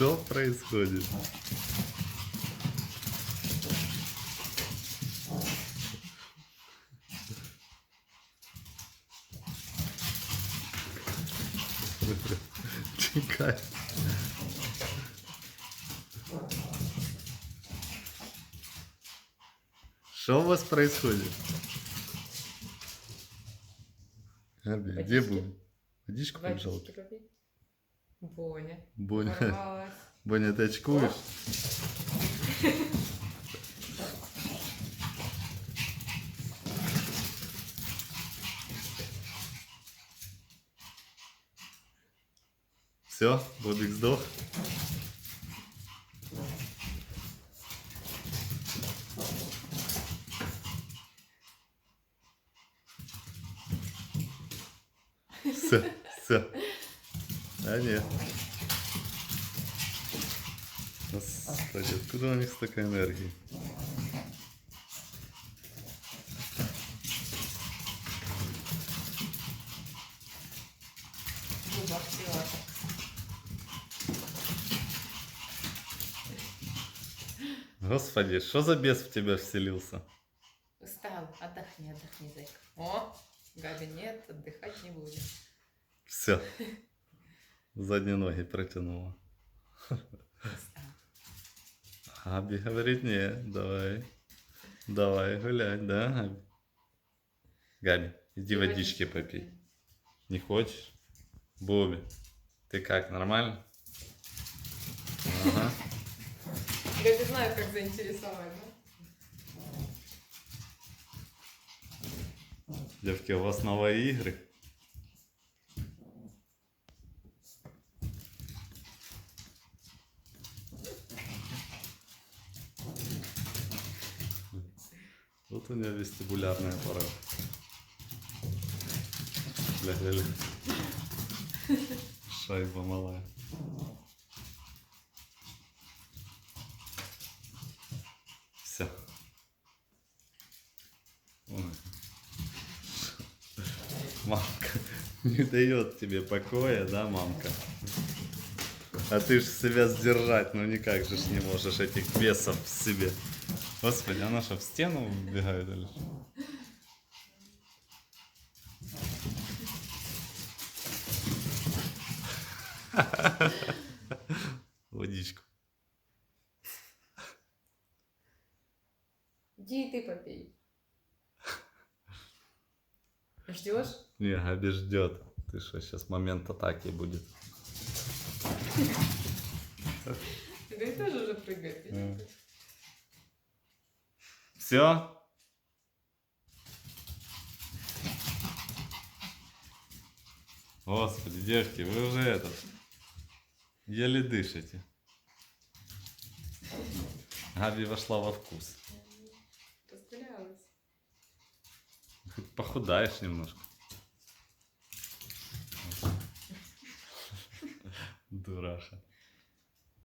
Что происходит? Чекай. Что у вас происходит? Габи, где был? Водичку побежал? Водички. Боня. Боня, Порвалась. Боня, ты очкуешь? Все, Бобик сдох. Все, все. А нет. Господи, откуда у них столько энергии? Господи, что за бес в тебя вселился? Устал. Отдохни, отдохни, зайка. О, Габи, нет, отдыхать не будем. Все. Задние ноги протянула. Устал. Аби говорит, нет, давай. Давай гулять, да, Габи? Габи, иди водички попей. Не хочешь? Боби, ты как, нормально? Ага. Габи знаю, как заинтересовать, да? Девки, у вас новые игры? Вот у меня вестибулярный аппарат. Ля, ля, ля. Шайба малая. Все. Мамка не дает тебе покоя, да, мамка? А ты ж себя сдержать, ну никак же не можешь этих бесов в себе. Господи, она что, в стену убегает или что? Водичку. Иди и ты попей. Ждешь? Не, Габи ждет. Ты что, сейчас момент атаки будет. Габи тоже уже прыгает. Все? Господи, девки, вы уже этот еле дышите. Габи вошла во вкус. Разгулялась. Хоть похудаешь немножко. Дураша.